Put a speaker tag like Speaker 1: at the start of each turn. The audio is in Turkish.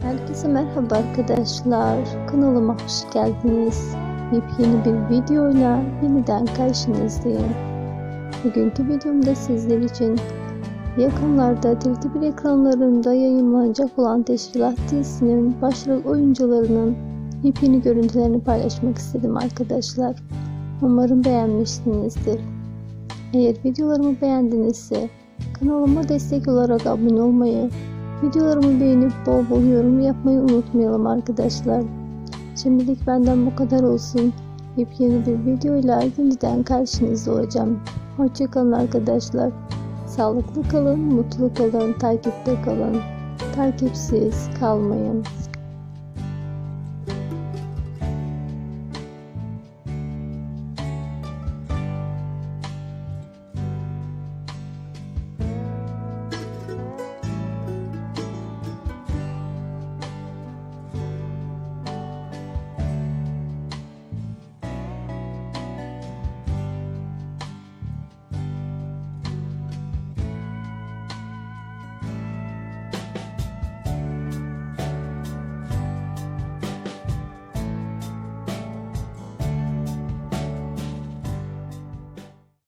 Speaker 1: Herkese merhaba arkadaşlar. Kanalıma hoş geldiniz. Yepyeni bir videoyla yeniden karşınızdayım. Bugünkü videomda sizler için yakınlarda TV1 ekranlarında yayınlanacak olan Teşkilat dizisinin başrol oyuncularının yepyeni görüntülerini paylaşmak istedim arkadaşlar. Umarım beğenmişsinizdir. Eğer videolarımı beğendinizse kanalıma destek olarak abone olmayı, videolarımı beğenip bol bol yorum yapmayı unutmayalım arkadaşlar. Şimdilik benden bu kadar olsun. Yepyeni bir videoyla yeniden karşınızda olacağım. Hoşçakalın arkadaşlar. Sağlıklı kalın, mutlu kalın, takipte kalın. Takipsiz kalmayın.